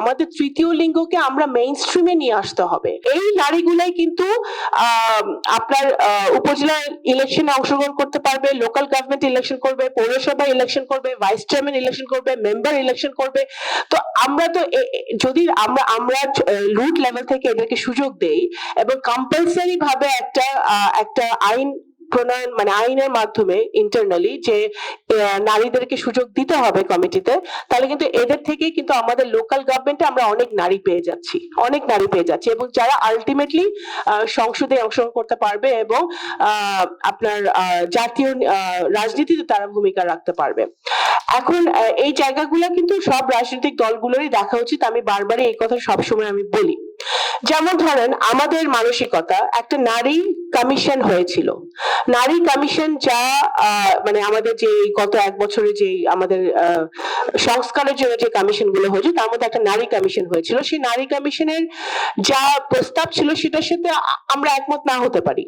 আমাদের তৃতীয় লিঙ্গকে আমরা মেইন স্ট্রিমে নিয়ে আসতে হবে। এই নারীগুলাই কিন্তু আপনার উপজেলা ইলেকশনে অংশগ্রহণ করতে পারবে লোকাল গভর্নমেন্ট ইলেকশন করবে, পৌরসভা ইলেকশন করবে ভাইস চেয়ারম্যান ইলেকশন করবে মেম্বার ইলেকশন করবে। তো আমরা তো যদি আমরা আমরা রুট লেভেল থেকে এদেরকে সুযোগ দেই এবং কম্পালসারি ভাবে একটা একটা আইন প্রণয়ন মানে আইনের মাধ্যমে ইন্টারনালি যে নারীদেরকে সুযোগ দিতে হবে কমিটিতে, তাহলে কিন্তু এদের থেকেই কিন্তু আমাদের লোকাল গভর্নমেন্টে আমরা অনেক নারী পেয়ে যাচ্ছি, অনেক নারী পেয়ে যাচ্ছি এবং যারা আলটিমেটলি সংসদে অংশগ্রহণ করতে পারবে এবং আপনার জাতীয় রাজনীতিতে তারা ভূমিকা রাখতে পারবে। এখন এই জায়গাগুলো কিন্তু সব রাজনৈতিক দলগুলোরই দেখা উচিত, আমি বারবারই এই কথা সবসময় আমি বলি। যেমন ধরেন, আমাদের মানসিকতা, একটা নারী কমিশন হয়েছিল। নারী কমিশন যা মানে আমাদের যে গত এক বছরে যে আমাদের সংস্কারের জন্য যে কমিশনগুলো হয়েছে, তার মধ্যে একটা নারী কমিশন হয়েছিল। সেই নারী কমিশনের যা প্রস্তাব ছিল, সেটার সাথে আমরা একমত না হতে পারি।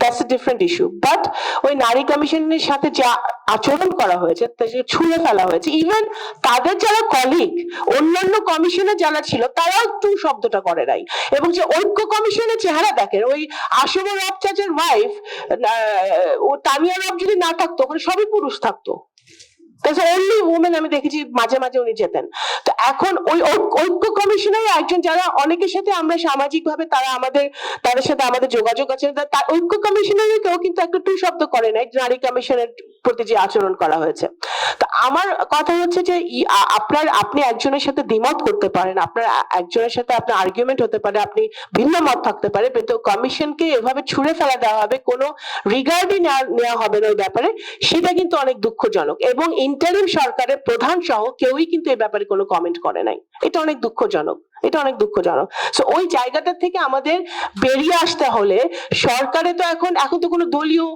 That's a different issue but ওই নারী কমিশনের সাথে যা আচরণ করা হয়েছে ছুঁড়ে ফেলা হয়েছে। ইভেন তাদের যারা কলিগ অন্যান্য কমিশনে যারা ছিল, তারাও টু শব্দটা করে নাই। এবং যে ঐক্য কমিশনের চেহারা দেখেন, ওই আসম রব চাচের ওয়াইফ ও তানিয়া রব যদি না থাকতো, ওখানে সবই পুরুষ থাকতো। অনলি উমেন আমি দেখেছি, মাঝে মাঝে উনি যেতেন। তো এখন ওই ঐক্য কমিশনের একজন যারা, অনেকের সাথে আমরা সামাজিক ভাবে তারা আমাদের, তাদের সাথে আমাদের যোগাযোগ আছে। ঐক্য কমিশনের কেউ কিন্তু একটা টু শব্দ করে নাই, নারী কমিশনের প্রতি যে আচরণ করা হয়েছে। তো আমার কথা হচ্ছে যে আপনার, আপনি একজনের সাথে দ্বিমত করতে পারেন, আপনার একজনের সাথে আপনার আর্গুমেন্ট হতে পারে, আপনি ভিন্ন মত থাকতে পারে, কিন্তু কমিশনকে এভাবে ছুড়ে ফেলা দেওয়া হবে, কোনো রিগার্ডই নেওয়া হবে না ওই ব্যাপারে, সেটা কিন্তু অনেক দুঃখজনক এবং ইন্টারিম সরকারের প্রধান সহ কেউই কিন্তু এই ব্যাপারে কোনো কমেন্ট করে নাই। এটা অনেক দুঃখজনক। এটা অনেক দুঃখজনক। সো ওই জায়গাটা থেকে আমাদের বেরিয়ে আসতে হলে সরকারে তো এখন এখন তো কোনো দলীয়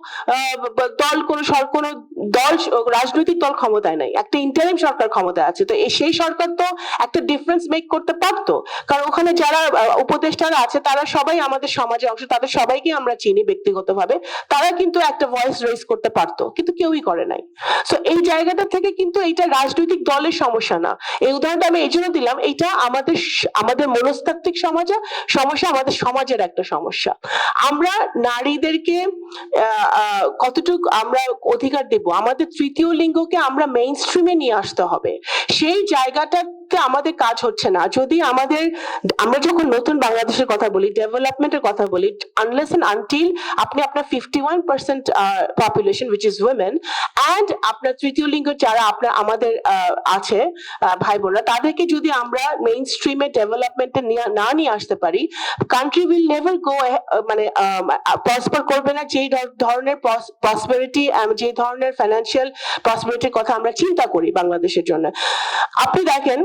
দল, কোনো কোনো দল, রাজনৈতিক দল ক্ষমতায় নাই। একটা ইন্টারিম সরকার ক্ষমতায় আছে। তো সেই সরকার তো একটা ডিফারেন্স মেক করতে পারতো। কারণ ওখানে যারা উপদেষ্টারা আছে, তারা সবাই আমাদের সমাজের অংশ। তাদের সবাইকে আমরা চিনি ব্যক্তিগতভাবে। তারা কিন্তু একটা ভয়েস রেজ করতে পারতো, কিন্তু কেউই করে নাই। সো এই জায়গাটা থেকে কিন্তু এটা রাজনৈতিক দলের সমস্যা না। এই উদাহরণটা আমি এই জন্য দিলাম এটা আমাদের আমাদের মনস্তাত্ত্বিক সমাজে সমস্যা আমাদের সমাজের একটা সমস্যা। আমরা নারীদেরকে কতটুকু আমরা অধিকার দেব? আমাদের তৃতীয় লিঙ্গকে আমরা মেইন স্ট্রিমে নিয়ে আসতে হবে। সেই জায়গাটাতে আমাদের কাজ হচ্ছে না। যদি আমাদের, আমরা যখন নতুন বাংলাদেশের কথা বলি ডেভেলপমেন্টের কথা বলি আনলেস এন্ড আনটিল আপনি আপনার fifty one percent population which is women and আপনার তৃতীয় লিঙ্গ যারা আপনার, আমাদের আছে ভাই বোনরা তাদেরকে যদি আমরা মেইন স্ট্রিমে ডেভেলপমেন্টে না নিয়ে আসতে পারি কান্ট্রি উইল নেভার গো মানে প্রসপার করবে না যেই ধর- ধরনের প্রসপারিটি যে ধরনের ফাইন্যান্সিয়াল প্রসপারিটির কথা আমরা চিন্তা করি বাংলাদেশের জন্য। আপনি দেখেন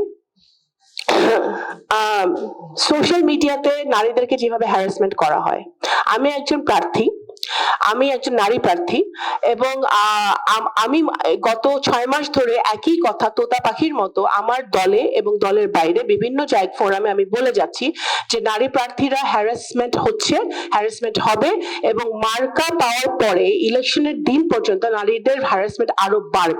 সোশ্যাল মিডিয়াতে নারীদেরকে যেভাবে হ্যারাসমেন্ট করা হয়। আমি একজন প্রার্থী আমি একজন নারী প্রার্থী এবং আমি গত ছয় মাস ধরে একই কথা তোতা পাখির মতো আমার দলে এবং দলের বাইরে বিভিন্ন জায়গা ফোরামে আমি বলে যাচ্ছি যে নারী প্রার্থীরা হ্যারাসমেন্ট হচ্ছে হ্যারাসমেন্ট হবে এবং মার্কা পাওয়ার পরে ইলেকশনের দিন পর্যন্ত নারীদের হ্যারাসমেন্ট আরও বাড়বে।